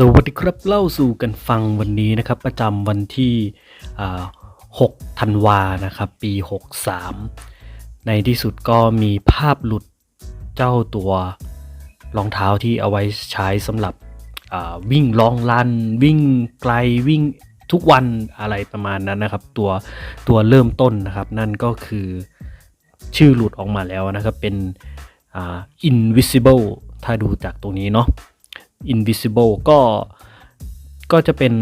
สวัสดีครับเล่าสู่กันฟังวันนี้นะครับประจำวันที่ 6 ธันวานะครับ ปี 63 ในที่สุดก็มีภาพหลุดเจ้าตัวรองเท้าที่เอาไว้ใช้สำหรับวิ่งลองลัน วิ่งไกลวิ่งทุกวันอะไรประมาณนั้นนะครับ ตัวตัวเริ่มต้นนะครับ นั่นก็คือชื่อหลุดออกมาแล้วนะครับ เป็นอ่า invisible ถ้าดูจากตรงนี้เนาะ invisible ก็ก็จะเป็น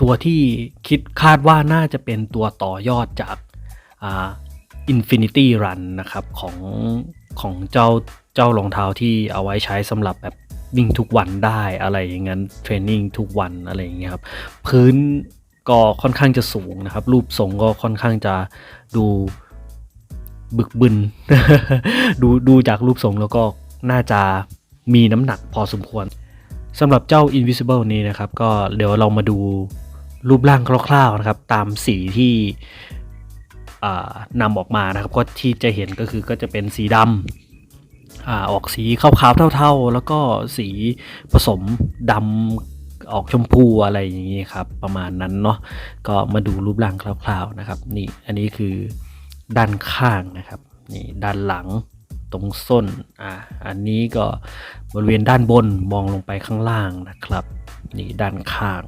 ตัวที่คิดคาดว่าน่าจะเป็นตัวต่อยอดจากอ่า Infinity Run นะครับของของเจ้าเจ้ารองเท้าที่เอาไว้ใช้สำหรับแบบวิ่งทุกวันได้อะไรอย่างนั้นเทรนนิ่งทุกวันอะไรอย่างเงี้ยครับพื้นก็ค่อนข้างจะสูงนะครับ รูปทรงก็ค่อนข้างจะดูบึกบึน ดูดูจากรูปทรงแล้วก็น่าจะ มีน้ำหนักพอสมควรสำหรับเจ้า Invisible นี้นะครับ ก็เดี๋ยวเรามาดูรูปร่างคร่าวๆนะครับ ตามสีที่นำออกมานะครับ ก็ที่จะเห็นก็คือก็จะเป็นสีดำอออกสีขาวๆเท่าๆ แล้วก็สีผสมดำออกชมพูอะไรอย่างนี้ครับ ประมาณนั้นเนาะก็มาดูรูปร่างคร่าวๆนะครับ นี่อันนี้คือด้านข้างนะครับ นี่ด้านหลัง ตรงส้นอ่าอันนี้ก็บริเวณด้านบนมองลงไปข้างล่างนะครับ นี่ด้านข้าง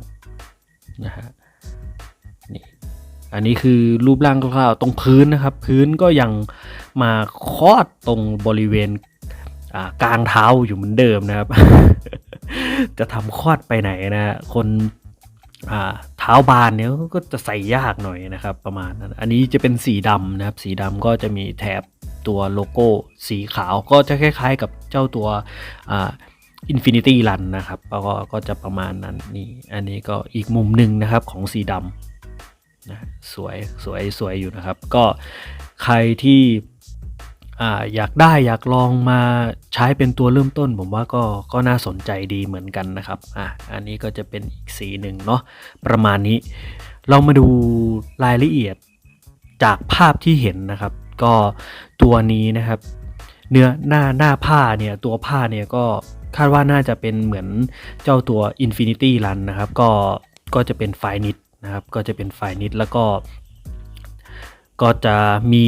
นะฮะนี่อันนี้คือรูปร่างคร่าวๆตรงพื้นนะครับ พื้นก็ยังมาคอดตรงบริเวณอ่ากลางเท้าอยู่เหมือนเดิมนะครับ จะทำคอดไปไหนนะคนอ่าเท้าบานเนี่ยก็จะใส่ยากหน่อยนะครับ ประมาณนั้น อันนี้จะเป็นสีดำนะครับ สีดำก็จะมีแถบ ตัวโลโก้สีขาวก็จะคล้ายๆกับเจ้าตัวอ่า Infinity Run นะครับก็ก็จะประมาณนั้นนี่อันนี้ก็อีกมุมหนึ่งนะครับของสีดำนะสวยสวยสวยอยู่นะครับ ก็ใครที่ออยากได้อยากลองมาใช้เป็นตัวเริ่มต้น ผมว่าก็ก็น่าสนใจดีเหมือนกันนะครับอะอันนี้ก็จะเป็นอีกสีหนึ่งเนาะประมาณนี้ เรามาดูรายละเอียดจากภาพที่เห็นนะครับ ก็ตัวนี้นะครับ เนื้อหน้าหน้าผ้าเนี่ยตัวผ้าเนี่ยก็คาดว่าน่าจะเป็นเหมือนเจ้าตัว Infinity Run นะครับ ก็ก็จะเป็นไฟนิดนะครับ ก็จะเป็นไฟนิดแล้วก็ ก็จะมี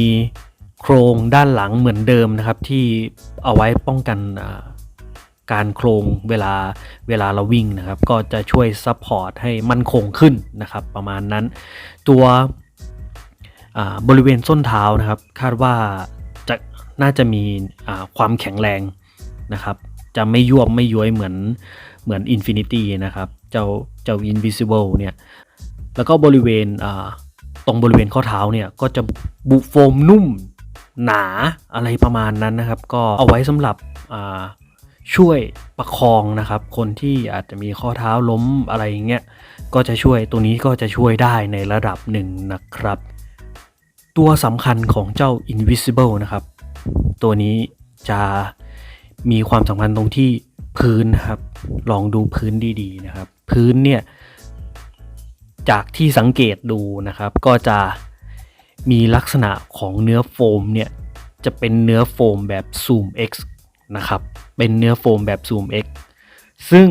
โครงด้านหลังเหมือนเดิมนะครับ ที่เอาไว้ป้องกันการโครงเวลาเวลาเราวิ่งนะครับ ก็จะช่วยซัพพอร์ตให้มั่นคงขึ้นนะครับ ประมาณนั้น ตัว บริเวณส้นเท้านะครับ คาดว่าจะน่าจะมีความแข็งแรงนะครับ จะไม่ยวบไม่ย้วยเหมือนเหมือน Infinity นะครับ เจ้าเจ้า Invisible เนี่ยแล้วก็บริเวณตรงบริเวณข้อเท้าเนี่ยก็จะบุโฟมนุ่มหนาอะไรประมาณนั้นนะครับ ก็เอาไว้สำหรับช่วยประคองนะครับ คนที่อาจจะมีข้อเท้าล้มอะไรอย่างเงี้ยก็จะช่วยตัวนี้ก็จะช่วยได้ในระดับหนึ่งนะครับ ตัวสำคัญของเจ้า Invisible นะครับ ตัวนี้จะมีความสำคัญตรงที่พื้นนะครับ ลองดูพื้นดีๆนะครับ พื้นเนี่ย จากที่สังเกตดูนะครับ ก็จะมีลักษณะของเนื้อโฟมเนี่ย จะเป็นเนื้อโฟมแบบ Zoom X นะครับ เป็นเนื้อโฟมแบบ Zoom X ซึ่ง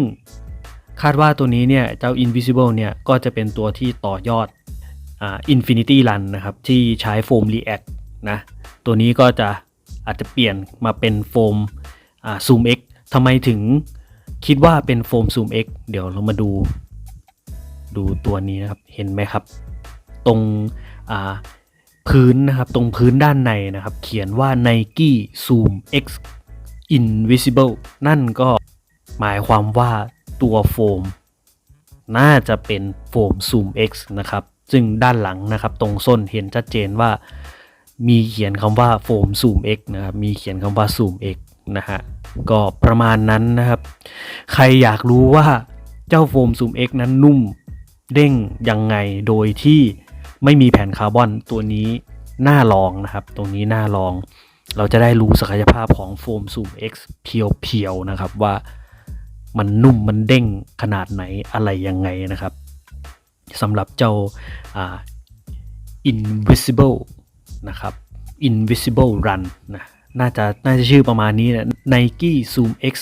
คาดว่าตัวนี้เนี่ย เจ้า Invisible เนี่ย ก็จะเป็นตัวที่ต่อยอด Infinity Run นะครับ ที่ใช้โฟม React นะ ตัวนี้ก็จะอาจจะเปลี่ยนมาเป็นโฟม Zoom X ทำไมถึงคิดว่าเป็นโฟม Zoom X เดี๋ยวเรามาดู ดูตัวนี้นะครับ เห็นไหมครับ ตรงพื้นนะครับ ตรงพื้นด้านในนะครับ เขียนว่า Nike Zoom X Invisible นั่นก็หมายความว่าตัวโฟม น่าจะเป็นโฟม Zoom X นะครับ ซึ่งด้านหลังนะครับตรงส้นเห็นชัดเจนว่า มีเขียนคำว่าโฟม Zoom X นะครับมีเขียนคำว่า Zoom X นะฮะก็ประมาณนั้นนะครับ ใครอยากรู้ว่าเจ้าโฟม Zoom X นั้นนุ่มเด้งยังไงโดยที่ไม่มีแผ่นคาร์บอนตัวนี้น่าลองนะครับ ตรงนี้น่าลอง เราจะได้รู้ศักยภาพของโฟม Zoom X เพียวๆนะครับว่ามันนุ่มมันเด้งขนาดไหนอะไรยังไงนะครับ สำหรับเจ้า invisible นะครับ invisible run นะน่าจะน่าจะชื่อประมาณนี้นะ Nike Zoom X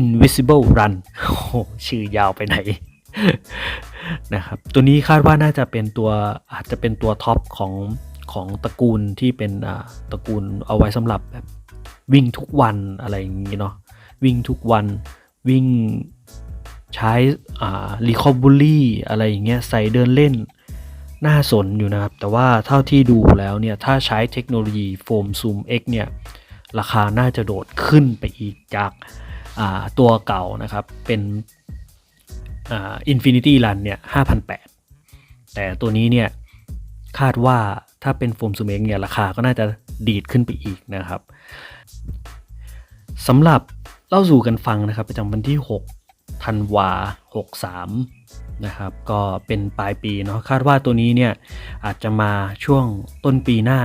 Invisible Run โอ้ชื่อยาวไปไหนนะครับตัวนี้คาดว่าน่าจะเป็นตัวอาจจะเป็นตัวท็อปของของตระกูลที่เป็นตระกูลเอาไว้สำหรับแบบวิ่งทุกวันอะไรอย่างนี้เนาะวิ่งทุกวันวิ่ง ใช้อ่า recovery อะไรอย่างเงี้ยใส่เดินเล่นน่าสนอยู่นะครับ แต่ว่าเท่าที่ดูแล้วเนี่ย ถ้าใช้เทคโนโลยีโฟมซูม X เนี่ย ราคาน่าจะโดดขึ้นไปอีกจากาตัวเก่านะครับ เป็นอ่า Infinity Run เนี่ย5,800แต่ตัวนี้เนี่ย คาดว่าถ้าเป็นโฟมซูม X เนี่ยราคาก็น่าจะดีดขึ้นไปอีกนะครับสำหรับเล่าสู่กันฟังนะครับ ประจำวันที่ 6 ธันวา 63 นะครับ ก็เป็นปลายปีเนาะคาดว่าตัวนี้เนี่ยอาจจะมาช่วงต้นปีหน้า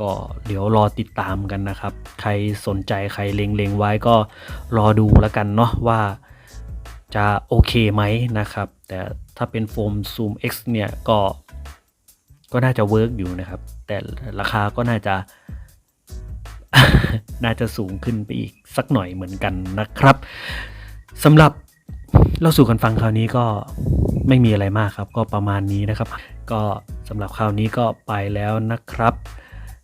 ก็เดี๋ยวรอติดตามกันนะครับ ใครสนใจใครเล็งๆไว้ก็รอดูแล้วกันเนาะว่าจะโอเคไหมนะครับ แต่ถ้าเป็นโฟมซูม X เนี่ยก็ก็น่าจะเวิร์กอยู่นะครับ แต่ราคาก็น่าจะ น่าจะสูงขึ้นไปอีกสักหน่อยเหมือนกันนะครับสำหรับ เราสู่กันฟังคราวนี้ก็ไม่มีอะไรมากครับ ก็ประมาณนี้นะครับ ก็สำหรับคราวนี้ก็ไปแล้วนะครับ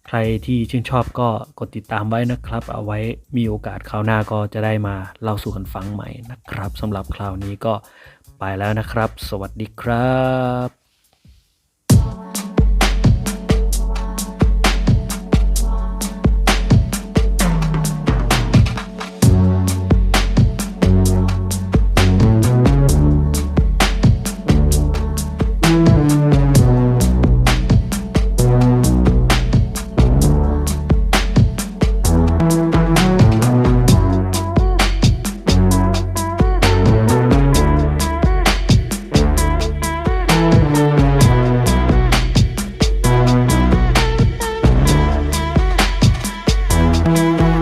ใครที่ชื่นชอบก็กดติดตามไว้นะครับ เอาไว้มีโอกาสคราวหน้าก็จะได้มาเล่าสู่กันฟังใหม่นะครับสำหรับคราวนี้ก็ไปแล้วนะครับ สวัสดีครับ Música